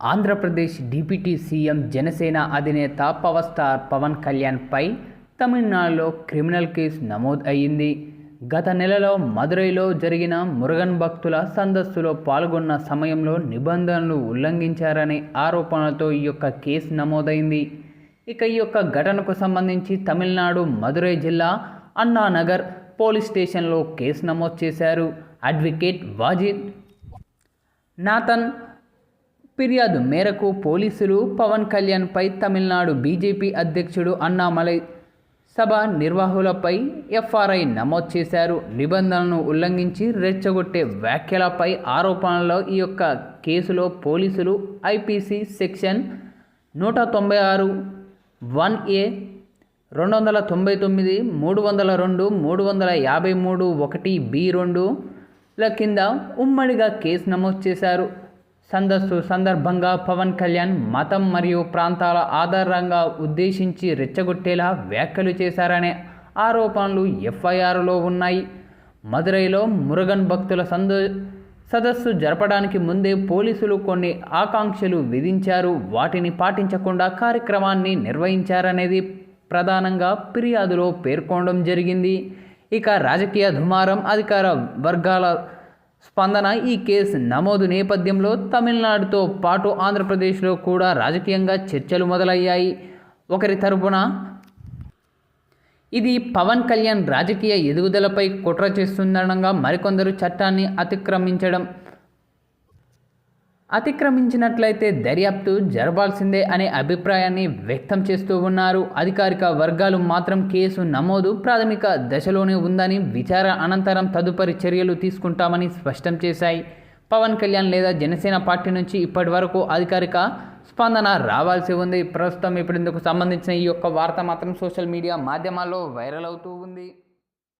Andhra Pradesh deputy CM Janasena అధినేత power star Pawan కళ్యాణ్పై తమిళనాడులో criminal case నమోదు అయ్యింది. గత నెలలో మదురైలో జరిగిన మురుగన్ భక్తుల సందస్సులో పాల్గొన్న సమయంలో నిబంధనలు ఉల్లంఘించారనే ఆరోపణలతో ఈ యొక్క కేసు నమోదైంది. ఇక ఈ యొక్క ఘటనకు సంబంధించి తమిళనాడు మదురై జిల్లా అన్నానగర్ పోలీస్ స్టేషన్లో కేసు నమోదు చేశారు. అడ్వకేట్ వాజిద్ నాథన్ ఫిర్యాదు మేరకు పోలీసులు పవన్ కళ్యాణ్పై తమిళనాడు బీజేపీ అధ్యక్షుడు అన్నామలై సభ నిర్వాహకులపై ఎఫ్ఆర్ఐ నమోదు చేశారు. నిబంధనలను ఉల్లంఘించి రెచ్చగొట్టే వ్యాఖ్యలపై ఆరోపణలో ఈ యొక్క కేసులో పోలీసులు ఐపీసీ సెక్షన్ నూట తొంభై ఆరు వన్ ఏ రెండు వందల తొంభై తొమ్మిది మూడు వందల రెండు మూడు వందల యాభై మూడు ఒకటి బి రెండుల కింద ఉమ్మడిగా కేసు నమోదు చేశారు. సందస్సు సందర్భంగా పవన్ కళ్యాణ్ మతం మరియు ప్రాంతాల ఆధారంగా ఉద్దేశించి రెచ్చగొట్టేలా వ్యాఖ్యలు చేశారనే ఆరోపణలు ఎఫ్ఐఆర్లో ఉన్నాయి. మదురైలో మురుగన్ భక్తుల సంద సదస్సు జరపడానికి ముందే పోలీసులు కొన్ని ఆకాంక్షలు విధించారు. వాటిని పాటించకుండా కార్యక్రమాన్ని నిర్వహించారనేది ప్రధానంగా ఫిర్యాదులో పేర్కొనడం జరిగింది. ఇక రాజకీయ దుమారం అధికార వర్గాల స్పందన ఈ కేసు నమోదు నేపథ్యంలో తమిళనాడుతో పాటు ఆంధ్రప్రదేశ్లో కూడా రాజకీయంగా చర్చలు మొదలయ్యాయి. ఒకరి తరపున ఇది పవన్ కళ్యాణ్ రాజకీయ ఎదుగుదలపై కుట్ర చేస్తుందనగా మరికొందరు చట్టాన్ని అతిక్రమించడం. అతిక్రమించినట్లయితే దర్యాప్తు జరపాల్సిందే అనే అభిప్రాయాన్ని వ్యక్తం చేస్తూ ఉన్నారు. అధికారిక వర్గాలు మాత్రం కేసు నమోదు ప్రాథమిక దశలోనే ఉందని విచారణ అనంతరం తదుపరి చర్యలు తీసుకుంటామని స్పష్టం చేశాయి. పవన్ కళ్యాణ్ లేదా జనసేన పార్టీ నుంచి ఇప్పటి వరకు అధికారిక స్పందన రావాల్సి ఉంది. ప్రస్తుతం ఇప్పుడు ఇందుకు సంబంధించిన ఈ యొక్క వార్త మాత్రం సోషల్ మీడియా మాధ్యమాల్లో వైరల్ అవుతూ ఉంది.